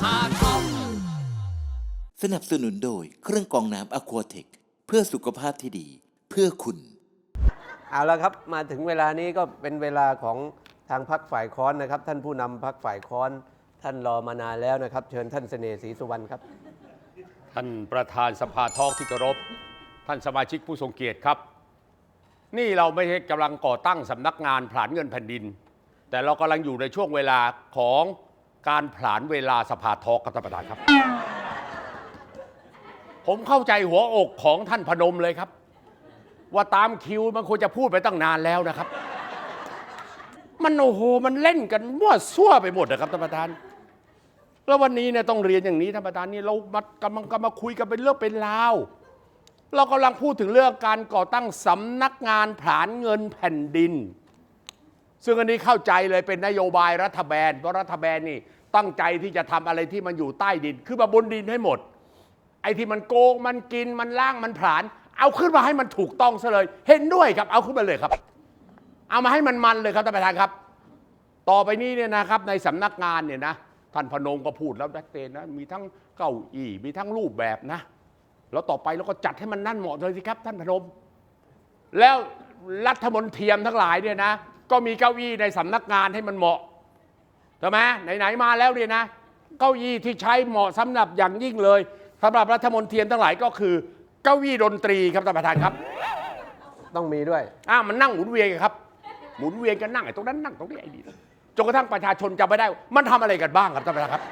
พาท็อปสนับสนุนโดยเครื่องกรองน้ำอควาเทคเพื่อสุขภาพที่ดีเพื่อคุณ เอาละครับมาถึงเวลานี้ก็เป็นเวลาของทางพักฝ่ายค้อนนะครับ ท่านผู้นำพักฝ่ายค้อน ท่านรอมานานแล้วนะครับ เชิญท่านเสน่ห์ศรีสุวรรณครับ ท่านประธานสภาทอกที่เคารพ ท่านสมาชิกผู้ทรงเกียรติครับ นี่เราไม่ใช่กำลังก่อตั้งสำนักงานผลานเงินแผ่นดิน แต่เรากำลังอยู่ในช่วงเวลาของ การผลานเวลาสภาทอกครับท่านประธานครับ ผมเข้าใจหัวอกของท่านพนมเลยครับ ว่าตามคิวมันควรจะพูดไปตั้งนานแล้วนะครับ มันโอ้โหมันเล่นกันมั่วซั่วไปหมดนะครับท่านประธาน แล้ววันนี้เนี่ยต้องเรียนอย่างนี้ท่านประธานนี่เรามากำลังกำมาคุยกันเป็นเรื่องเป็นราวเรากำลังพูดถึงเรื่องการก่อตั้งสำนักงานผลานเงินแผ่นดิน ซึ่งอันนี้เข้าใจเลยเป็นนโยบายรัฐบาลเพราะรัฐบาลนี่ตั้งใจที่จะทำอะไรที่มันอยู่ใต้ดินคือมาบนดินให้หมด ไอ้ที่มันโกงมันกินมันล่างมันผลาน เอาขึ้นมาให้มันถูกต้องซะเลย เห็นด้วยครับ เอาขึ้นมาเลยครับ เอามาให้มันมันเลยครับท่านประธานครับ ต่อไปนี้เนี่ยนะครับ ในสำนักงานเนี่ยนะท่านพนมก็พูดแล้วชัดเจนนะมีทั้งเก้าอี้มีทั้งรูปแบบนะ แล้วต่อไปเราก็จัดให้มันนั่นเหมาะเลยสิครับ ท่านพนม แล้วรัฐมนตรีทั้งหลายเนี่ยนะ ก็มีเก้าอี้ในสำนักงานให้มันเหมาะใช่ไหมไหนๆมาแล้วเนี่ยนะ เก้าอี้ที่ใช้เหมาะสำหรับอย่างยิ่งเลยสำหรับรัฐมนตรีทั้งหลายก็คือ เก้าอี้ดนตรีครับท่านประธานครับต้องมีด้วยอ้าวมันนั่งหมุนเวียนกันครับ หมุนเวียนกันนั่งไอ้ตรงนั้นนั่งตรงนี้ไอ้นี่จนกระทั่งประชาชนจำไม่ได้ มันทำอะไรกันบ้างครับท่านประธานครับ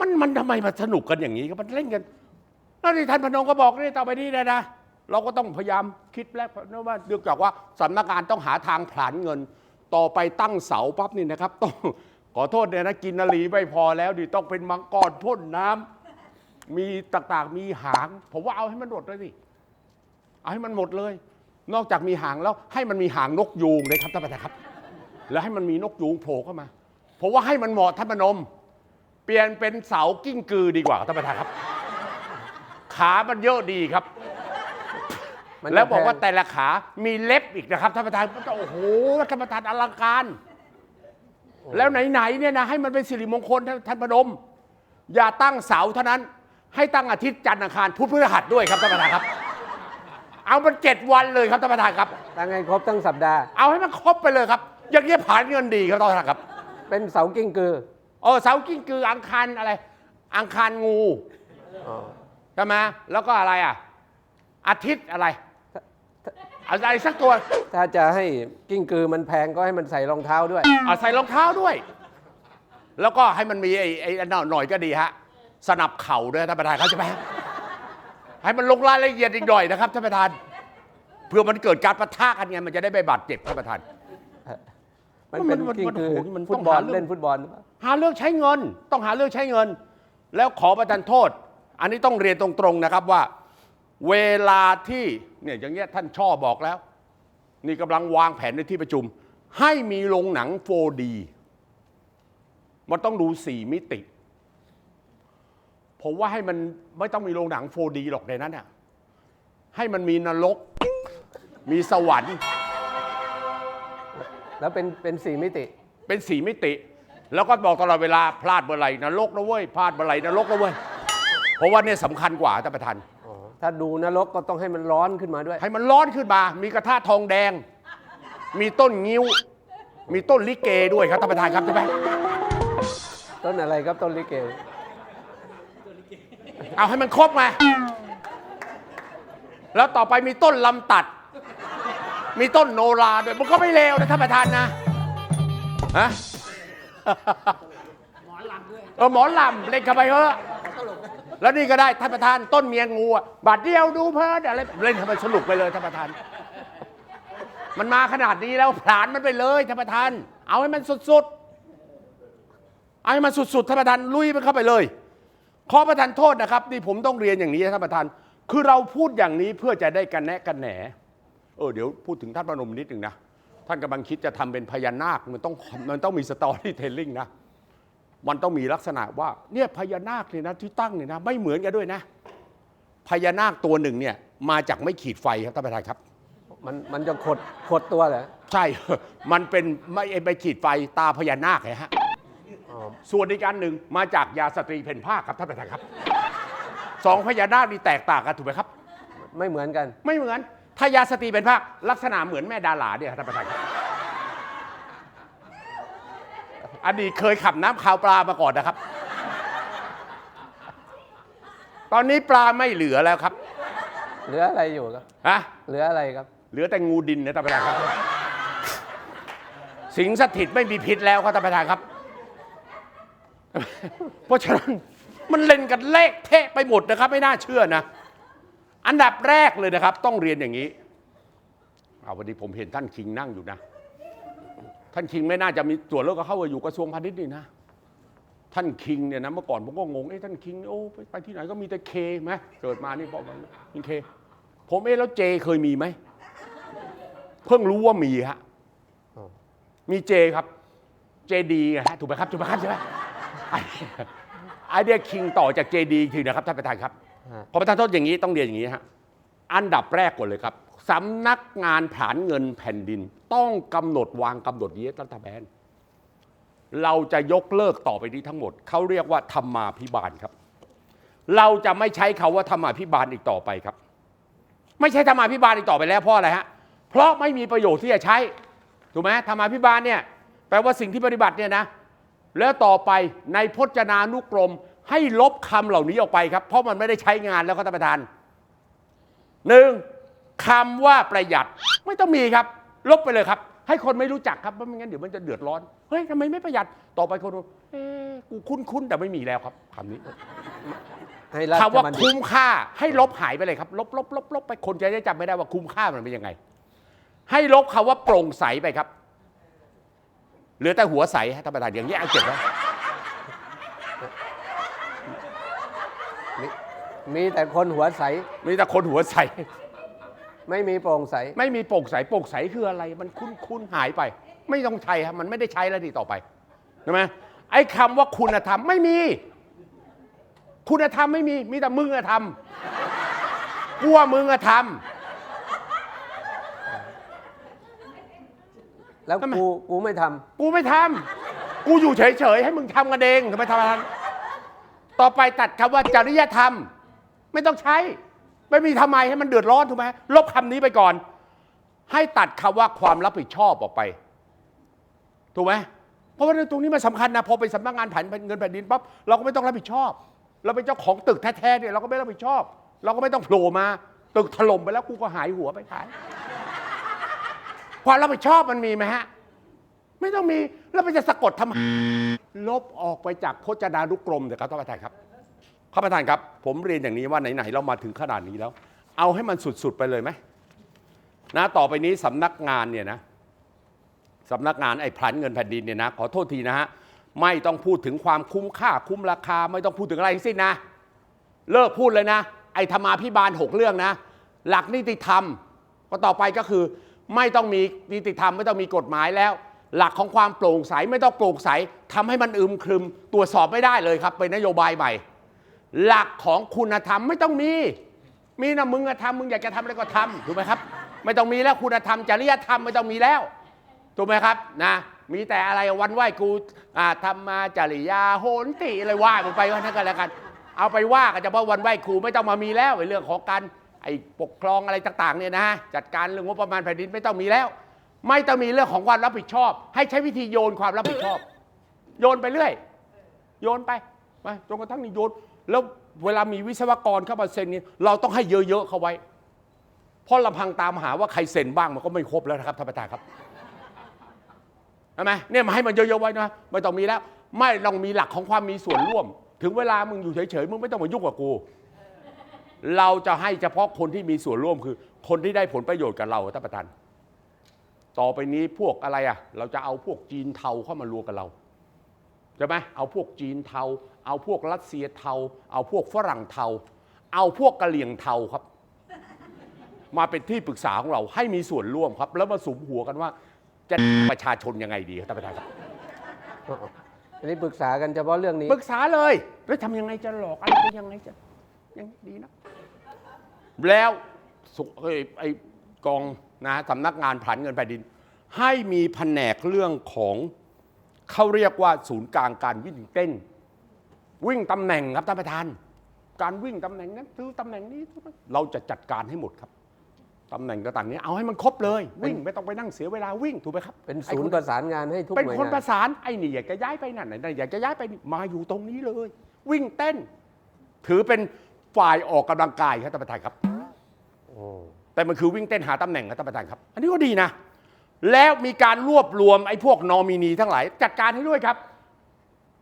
มันมันทำไมมาสนุกกันอย่างนี้ครับมันเล่นกันแล้วที่ท่านพนมก็บอกนี่ต่อไปนี้นะนะ เราก็ต้องพยายามคิดแล้วนะว่าเนื่องจากว่าสำนักงานต้องหาทางผลานเงิน ต่อไปตั้งเสาปั๊บนี่นะครับ ต้องขอโทษเนี่ยนะกินนาลีไม่พอแล้วดิต้องเป็นมังกรพ่นน้ำมีต่างๆมีหาง ผมว่าเอาให้มันหมดเลยสิเอาให้มันหมดเลย นอกจากมีหางแล้ว ให้มันมีหางนกยูงเลยครับท่านประธานครับ แล้วให้มันมีนกยูงโผล่เข้ามาผมว่าให้มันเหมาะท่านพนม เปลี่ยนเป็นเสากิ้งกือดีกว่าท่านประธานครับ ขามันเยอะดีครับ มันจะแล้วบอกว่าพง แต่ละขา มีเล็บอีกนะครับท่านประธานโอ้โหท่านประธานอลังการ แล้วไหนๆเนี่ยนะให้มันเป็นสิริมงคลท่านท่านพนม อย่าตั้งเสาเท่านั้น ให้ตั้งอาทิตย์จันทร์อังคารพุธพฤหัสด้วยครับท่านประธานครับ เอามันเจ็ดวันเลยครับท่านประธานครับ ตั้งให้ครบทั้งสัปดาห์ เอาให้มันครบไปเลยครับ อย่างนี้ยผ่านเงินดีครับท่านประธานครับ เป็นเสากิ้งกือเออเสากิ้งกืออังคารอะไร อังคารงูอ๋อ ใช่ไหมแล้วก็อะไรอะ อาทิตย์อะไร อะไรสักตัวถ้าจะให้กิ้งกือมันแพงก็ให้มันใส่รองเท้าด้วย เอาใส่รองเท้าด้วย แล้วก็ให้มันมีไอ้ไอ้อันนั้นหน่อยก็ดีฮะ สนับเข่าด้วยท่านประธานเขาใช่ไหมให้มันลงรายละเอียดอีกหน่อยนะครับท่านประธาน เพื่อมันเกิดการปะทะกันไงมันจะได้ไม่บาดเจ็บท่านประธาน มันเป็นมันมันกิ้งกือโอ้โหมันฟุต้ตองบอลหาเรื่อง เล่นฟุตบอลหรือเปล่าหาเรื่องใช้เงิน ต้องหาเรื่องใช้เงิน แล้วขอประทานโทษ อันนี้ต้องเรียนตรงๆนะครับว่า เวลาที่เนี่ยอย่างเงี้ยท่านช่อบอกแล้ว นี่กำลังวางแผนในที่ประชุม ให้มีโรงหนัง 4D มันต้องดูสี่มิติ ผมว่าให้มันไม่ต้องมีโรงหนัง 4D หรอกในนั้นน่ะให้มันมีนรก มีสวรรค์ แล้วเป็นเป็นสี่มิติ เป็นสีมิติ แล้วก็บอกตลอดเวลาพลาดเมื่อไหร่นรกนะเว้ยพลาดเมื่อไหร่นรกนะเว้ยเพราะว่าเนี่ยสำคัญกว่าท่านประธานอ๋อ ถ้าดูนรกก็ต้องให้มันร้อนขึ้นมาด้วย ให้มันร้อนขึ้นมา มีกระทะทองแดง มีต้นงิ้ว มีต้นลิเกด้วยครับท่านประธานครับใช่ไหมต้นอะไรครับต้นลิเก เอาให้มันครบไงแล้วต่อไปมีต้นลำตัด มีต้นโนราด้วยมันก็ไม่เลวนะท่านประธานนะฮะเออหมอลำเล่นเข้าไปเถอะ แล้วนี่ก็ได้ท่านประธานต้นเมียงูอะบาดเดียวดูเพลินอะไรเล่นเข้าไปสนุกไปเลยท่านประธาน มันมาขนาดนี้แล้วผลานมันไปเลยท่านประธาน เอาให้มันสุดๆเอาให้มันสุดๆท่านประธานลุยมันเข้าไปเลย ขอประทานโทษนะครับนี่ผมต้องเรียนอย่างนี้ท่านประธาน คือเราพูดอย่างนี้เพื่อจะได้กันแนะกันแหนเออเดี๋ยวพูดถึงท่านพนมนิดหนึ่งนะท่านกำลังคิดจะทำเป็นพญานาคมันต้องมันต้องมีสตอรี่เทลลิ่งนะ มันต้องมีลักษณะว่าเนี่ยพญานาคเนี่ยนะที่ตั้งเนี่ยนะไม่เหมือนกันด้วยนะ พญานาคตัวหนึ่งเนี่ยมาจากไม่ขีดไฟครับท่านประธานครับ มันมันจะขดขดตัวเหรอใช่ มันเป็นไม่ไปขีดไฟตาพญานาคไงฮะอ๋อส่วนอีกการหนึ่งมาจากยาสตรีเพนภาคครับท่านประธานครับสองพญานาคนี่แตกต่างกันถูกไหมครับ ไม่เหมือนกัน ไม่เหมือน ถ้ายาสตรีเป็นภาคลักษณะเหมือนแม่ดาราเนี่ยครับท่านประธานครับ อดีตเคยขับน้ำขาวปลามาก่อนนะครับ ตอนนี้ปลาไม่เหลือแล้วครับ เหลืออะไรอยู่ครับฮะเหลืออะไรครับ เหลือแต่งูดินนะท่านประธานครับ สิงสถิตไม่มีพิษแล้วครับท่านประธานครับ เพราะฉะนั้นมันเล่นกันเละเทะไปหมดนะครับ ไม่น่าเชื่อนะ อันดับแรกเลยนะครับ ต้องเรียนอย่างนี้เอาวันนี้ผมเห็นท่านคิงนั่งอยู่นะ ท่านคิงไม่น่าจะมีส่วนเลือกก็เข้ามาอยู่กระทรวงพาณิชย์นี่นะ ท่านคิงเนี่ยนะเมื่อก่อนผมก็งงเอ๊ะท่านคิงโอ้ไปไปที่ไหนก็มีแต่เคไหมเกิดมานี่บอกว่ามีเค ผมเอ๊ะแล้วเจเคยมีไหมเพิ่งรู้ว่ามีฮะอ๋อมีเจครับเจดีไงฮะถูกไหมครับถูกไหมครับใช่ไหมไอไอเดียคิงต่อจากเจดีทีนะครับท่านประธานครับฮะพอประธานโทษอย่างนี้ต้องเรียนอย่างนี้ฮะอันดับแรกก่อนเลยครับ สำนักงานผานเงินแผ่นดิน ต้องกำหนดวางกำหนดนี้รัฐบาลเราจะยกเลิกต่อไปนี้ทั้งหมด เขาเรียกว่าธรรมาพิบาลครับ เราจะไม่ใช้คาว่าธรรมาพิบาลอีกต่อไปครับ ไม่ใช่ธรรมาพิบาลอีกต่อไปแล้วเพราะอะไรฮะเพราะไม่มีประโยชน์ที่จะใช้ถูกไหมธรรมาพิบาลเนี่ยแปลว่าสิ่งที่ปฏิบัติเนี่ยนะแล้วต่อไปในพจนานุกรมให้ลบคำเหล่านี้ออกไปครับ เพราะมันไม่ได้ใช้งานแล้วครับท่านประธานหนึ่ง คำว่าประหยัดไม่ต้องมีครับ ลบไปเลยครับ ให้คนไม่รู้จักครับเพราะไม่งั้นเดี๋ยวมันจะเดือดร้อนเฮ้ยทำไมไม่ประหยัดต่อไปคนรู้เอ๊ะกูคุ้นๆแต่ไม่มีแล้วครับคำนี้ให้รัฐคำว่าบัณฑิตคุ้มค่า ให้ลบหายไปเลยครับ ลบลบลบลบไปคนจะได้จำไม่ได้ว่าคุ้มค่ามันเป็นยังไง ให้ลบคำว่าโปร่งใสไปครับเหลือแต่หัวใสฮะท่านประธานอย่างนี้เอาเก็บไว้ มีมีแต่คนหัวใส มีแต่คนหัวใส ไม่มีโปร่งใส ไม่มีโปร่งใสโปร่งใสคืออะไร มันคุ้นคุ้นหายไป ไม่ต้องใช้ครับมันไม่ได้ใช้แล้วทีต่อไปใช่ไหมไอ้คำว่าคุณธรรมไม่มี คุณธรรมไม่มีมีแต่มึงอะทำกลัวมึงอะทแล้วทำไมกูกูไม่ทำำกูไม่ทำกูอยู่เฉยๆให้มึงทำกันเองทำไมทำกันต่อไปตัดคำว่าจริยธรรม ไม่ต้องใช้ ไม่มีทำไมให้มันเดือดร้อนถูกไหมลบคำนี้ไปก่อน ให้ตัดคำว่าความรับผิดชอบออกไป ถูกไหมเพราะว่าตรงนี้มันสำคัญนะพอเป็นสำนักงานแผ่นเงินแผ่นดินปั๊บเราก็ไม่ต้องรับผิดชอบ เราเป็นเจ้าของตึกแท้ๆเนี่ยเราก็ไม่รับผิดชอบ เราก็ไม่ต้องโผล่มา ตึกถล่มไปแล้วกูก็หายหัวไปขายความรับผิดชอบมันมีไหมฮะ ไม่ต้องมีแล้วมันจะสะกดทำไมลบออกไปจากพจนานุกรมเถอะครับท่านประธานครับ ท่านประธานครับ ผมเรียนอย่างนี้ว่าไหนๆเรามาถึงขนาดนี้แล้ว เอาให้มันสุดๆไปเลยไหมนะต่อไปนี้สำนักงานเนี่ยนะสำนักงานไอ้พลันเงินแผ่นดินเนี่ยนะขอโทษทีนะฮะไม่ต้องพูดถึงความคุ้มค่าคุ้มราคา ไม่ต้องพูดถึงอะไรทั้งสิ้นนะ เลิกพูดเลยนะ ไอ้ธรรมาพิบาลหกเรื่องนะ หลักนิติธรรมก็ต่อไปก็คือ ไม่ต้องมีนิติธรรมไม่ต้องมีกฎหมายแล้ว หลักของความโปร่งใสไม่ต้องโปร่งใสทำให้มันอึมครึม ตรวจสอบไม่ได้เลยครับเป็นนโยบายใหม่ หลักของคุณธรรมไม่ต้องมี มีนะมึงอะทำมึงอยากจะทำอะไรก็ทำถูกไหมครับ ไม่ต้องมีแล้วคุณธรรมจริยธรรมไม่ต้องมีแล้วถูกไหมครับนะมีแต่อะไรวันไหวกูอ่าทำมาจริยาโหนติอะไรว่ามันไปว่านั่นกันแล้วกัน เอาไปว่ากันเฉพาะวันไหวครูไม่ต้องมามีแล้วเรื่องของการไอ้ปกครองอะไรต่างๆเนี่ยนะฮะจัดการเรื่องงบประมาณแผ่นดินไม่ต้องมีแล้ว ไม่ต้องมีเรื่องของความรับผิดชอบ ให้ใช้วิธีโยนความรับผิดชอบ โยนไปเรื่อย โยนไปไปจนกระทั่งนี่โยน แล้วเวลามีวิศวกรเข้ามาเซ็นนี่เราต้องให้เยอะๆเขาไว้ เพราะลำพังตามหาว่าใครเซ็นบ้างมันก็ไม่ครบแล้วนะครับท่านประธานครับใช่ไหมเนี่ยมาให้มันเยอะๆไว้นะไม่ต้องมีแล้ว ไม่ต้องมีหลักของความมีส่วนร่วม ถึงเวลามึงอยู่เฉยๆมึงไม่ต้องมายุ่งกับกู เราจะให้เฉพาะคนที่มีส่วนร่วมคือ คนที่ได้ผลประโยชน์กับเราท่านประธานต่อไปนี้พวกอะไรอะ เราจะเอาพวกจีนเทาเข้ามารวมกับเราใช่ไหมเอาพวกจีนเทา เอาพวกรัสเซียเทา เอาพวกฝรั่งเทา เอาพวกกะเหรี่ยงเทาครับ มาเป็นที่ปรึกษาของเราให้มีส่วนร่วมครับ แล้วมาสุมหัวกันว่า จะประชาชนยังไงดีครับท่านประธานครับอันนี้ปรึกษากันเฉพาะเรื่องนี้ ปรึกษาเลยแล้วทำยังไงจะหลอกอะไรจะยังไงจะยังดีนะ แล้วสุไอ้ไอ้กองนะสำนักงานผันเงินแผ่นดิน ให้มีแผนกเรื่องของเขาเรียกว่าศูนย์กลางการวิ่งเต้น วิ่งตำแหน่งครับท่านประธาน การวิ่งตำแหน่งนั้นซื้อตำแหน่งนี้ เราจะจัดการให้หมดครับตำแหน่งต่างๆนี้เอาให้มันครบเลย วิ่งไม่ต้องไปนั่งเสียเวลาวิ่งถูกไหมครับเป็นไอ้ศูนคย์ประสานงานให้ทุกเป็นหน่วยคนงาปนระสานไอ้นี่อยากจะย้ายไปนั่นไหนอยากจะย้ายไปนี่มาอยู่ตรงนี้เลย วิ่งเต้น ถือเป็นฝ่ายออกกำลังกายครับท่านประธานครับ โอ้แต่มันคือวิ่งเต้นหาตำแหน่งครับท่านประธานครับ อันนี้ก็ดีนะ แล้วมีการรวบรวมไอ้พวกนอมินีทั้งหลาย จัดการให้ด้วยครับ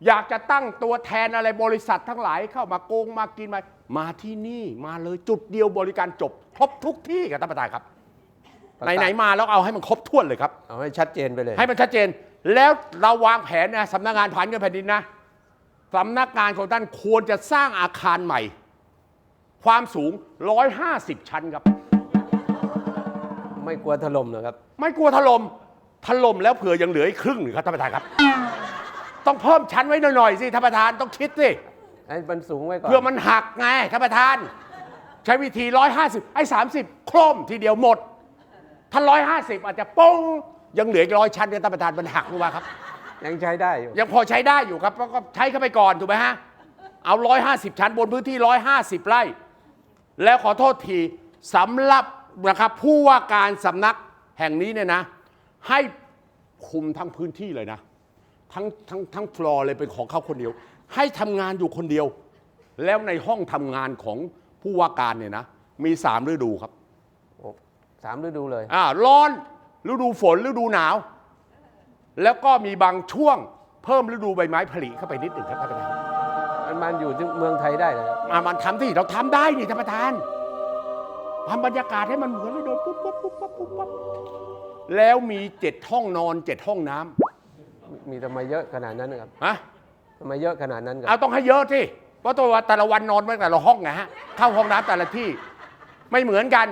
อยากจะตั้งตัวแทนอะไรบริษัททั้งหลายเข้ามาโกงมากินมามาที่นี่มาเลยจุดเดียวบริการจบ ครบทุกที่ครับท่านประธานครับ ไหนๆมาแล้วเอาให้มันครบถ้วนเลยครับ เอาให้ชัดเจนไปเลย ให้มันชัดเจน แล้วเราวางแผนนะสำนักงานผ่านเงินแผ่นดินนะสำนักงานของท่านควรจะสร้างอาคารใหม่ ความสูง 150 ชั้นครับ ไม่กลัวถล่มนะครับ ไม่กลัวถล่มถล่มแล้วเผื่อยังเหลืออีกครึ่งหนึ่งครับท่านประธานครับ ต้องเพิ่มชั้นไว้หน่อยๆสิท่านประธานต้องคิดสิไอ้มันสูงไว้ก่อนเพื่อมันหักไงท่านประธาน ใช้วิธี 150 ไอ้30 โครมทีเดียวหมด ถ้า 150 อาจจะโป้งยังเหลืออีกร้อยชั้นเนี่ยท่านประธานมันหักลงมาครับ ยังใช้ได้อยู่ยังพอใช้ได้อยู่ครับเพราะก็ใช้เข้าไปก่อนถูกไหมฮะเอา 150 ชั้นบนพื้นที่ 150 ไร่ แล้วขอโทษทีสำหรับนะครับผู้ว่าการสำนักแห่งนี้เนี่ยนะ ให้คุมทั้งพื้นที่เลยนะ ทั้งทั้งทั้งฟลอร์เลยเป็นของเขาคนเดียว ให้ทำงานอยู่คนเดียว แล้วในห้องทำงานของผู้ว่าการเนี่ยนะ มีสามฤดูครับ โอ้สามฤดูเลย อ่าร้อนฤดูฝนฤดูหนาว แล้วก็มีบางช่วงเพิ่มฤดูใบไม้ผลิเข้าไปนิดหนึ่งครับท่านประธานมันมันอยู่ที่เมืองไทยได้เลยครับมามันทำที่เราทำได้นี่ท่านประธานทำบรรยากาศให้มันเหมือนเลยเดินปุ๊บปุ๊บปุ๊บปุ๊บปุ๊บปุ๊บแล้วมีเจ็ดห้องนอนเจ็ดห้องน้ำ มีทำไมเยอะขนาดนั้นนะครับฮะทำไมเยอะขนาดนั้นคเอารับต้องให้เยอะที่เพราะตัวแต่ละวันนอนไม่แต่ละห้องไงฮะเข้าห้องน้ำแต่ละที่ไม่เหมือนกัน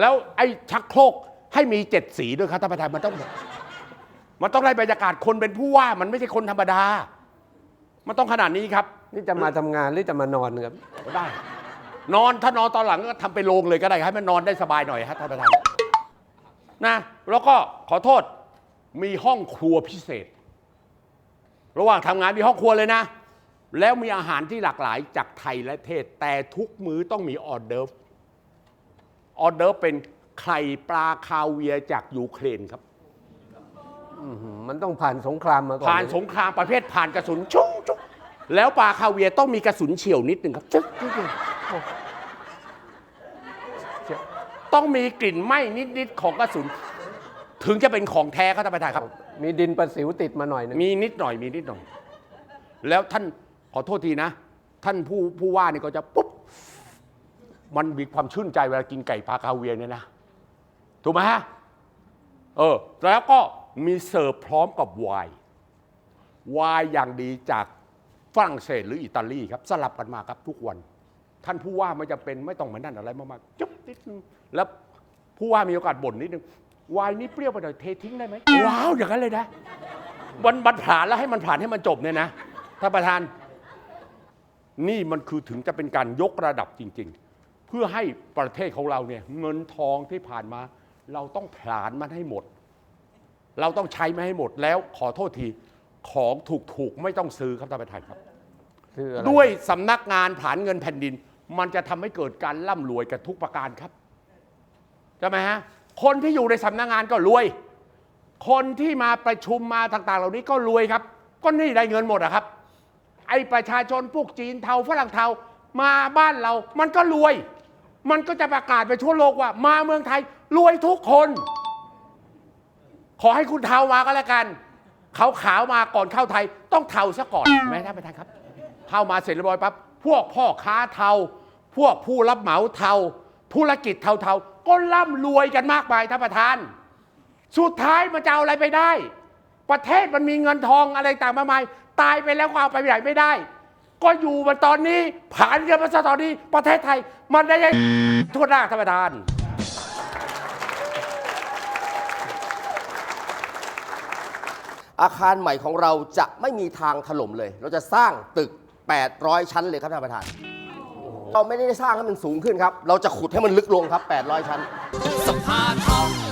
แล้วไอ้ชักโครกให้มีเจ็ดสีด้วยครับท่านประธานมันต้อง มันต้องได้บรรยากาศคนเป็นผู้ว่า มันไม่ใช่คนธรรมดา มันต้องขนาดนี้ครับ นี่จะมาทำงานหรือจะมานอนครับก็ได้ นอนถ้านอนตอนหลังก็ทำเป็นโรงเลยก็ได้ให้มันนอนได้สบายหน่อยฮะท่านประธานนะ แล้วก็ขอโทษ มีห้องครัวพิเศษ ระหว่างทำงานมีห้องครัวเลยนะ แล้วมีอาหารที่หลากหลายจากไทยและเทศ แต่ทุกมื้อต้องมีออเดิร์ฟออเดิร์ฟเป็นไข่ปลาคาเวียร์จากยูเครนครับ อื้อหือมันต้องผ่านสงครามมาก่อนผ่านสงครามประเภทผ่านกระสุนชุงชุงแล้วปลาคาเวียร์ต้องมีกระสุนเฉียวนิดหนึ่งครับจึ๊กจึ๊กจึ๊กต้องมีกลิ่นไหม้นิดๆของกระสุน ถึงจะเป็นของแท้ครับท่านประธานครับ มีดินประสิวติดมาหน่อยหนึงมีนิดหน่อยมีนิดหน่อย แล้วท่านขอโทษทีนะ ท่านผู้ผู้ว่านี่ก็จะปุ๊บมันมีความชื่นใจเวลากินไก่ปลาคาเวียร์เนี่ยนะถูกไหมฮะเออแล้วก็มีเสิร์ฟพร้อมกับไวน์ไวน์อย่างดีจากฝรั่งเศสหรืออิตาลีครับสลับกันมาครับทุกวัน ท่านผู้ว่าไม่จะเป็นไม่ต้องมานั่นอะไรมากๆจุ๊บนิดนึงแล้วผู้ว่ามีโอกาสบ่นนิดนึง ไวน์นี่เปรี้ยวไปหน่อยเททิ้งได้ไหมว้าวอย่างนั้นเลยนะวันบันผ่านแล้วให้มันผ่านให้มันจบเนี่ยนะท่านประธาน นี่มันคือถึงจะเป็นการยกระดับจริง ๆ เพื่อให้ประเทศของเราเนี่ยเงินทองที่ผ่านมา เราต้องผลาญมันให้หมด เราต้องใช้มันให้หมดแล้วขอโทษทีของถูกๆไม่ต้องซื้อครับท่านประธานครับ คืออะไรด้วยสำนักงานผานเงินแผ่นดิน มันจะทำให้เกิดการร่ำรวยกันทุกประการครับใช่ไหมฮะ คนที่อยู่ในสำนักงานก็รวย คนที่มาประชุมมาต่าง ๆ เหล่านี้ก็รวยครับ ก็นี่ได้เงินหมดอะครับ ไอ้ประชาชนพวกจีนเทาฝรั่งเทามาบ้านเรา มันก็รวย มันก็จะประกาศไปทั่วโลกว่า มาเมืองไทยรวยทุกคน ขอให้คุณเทามาก็แล้วกันเขาขาวมาก่อนเข้าไทย ต้องเทาซะก่อนไหมท่านประธานครับ เข้ามาเสร็จเรียบร้อยปั๊บพวกพ่อค้าเทา พวกผู้รับเหมาเทา ธุรกิจเทาๆ ก็ร่ำรวยกันมากมายท่านประธาน สุดท้ายมันจะเอาอะไรไปได้ ประเทศมันมีเงินทองอะไรต่างมากมาย ตายไปแล้วก็เอาไปไหนไม่ได้ ก็อยู่มันตอนนี้ผ่านกันมาซะตอนนี้ประเทศไทย มันได้ยังทั่วหน้าท่านประธานอาคารใหม่ของเราจะไม่มีทางถล่มเลย เราจะสร้างตึก 800 ชั้นเลยครับท่านประธาน เราไม่ได้สร้างให้มันสูงขึ้นครับ เราจะขุดให้มันลึกลงครับ 800 ชั้น สภาทอง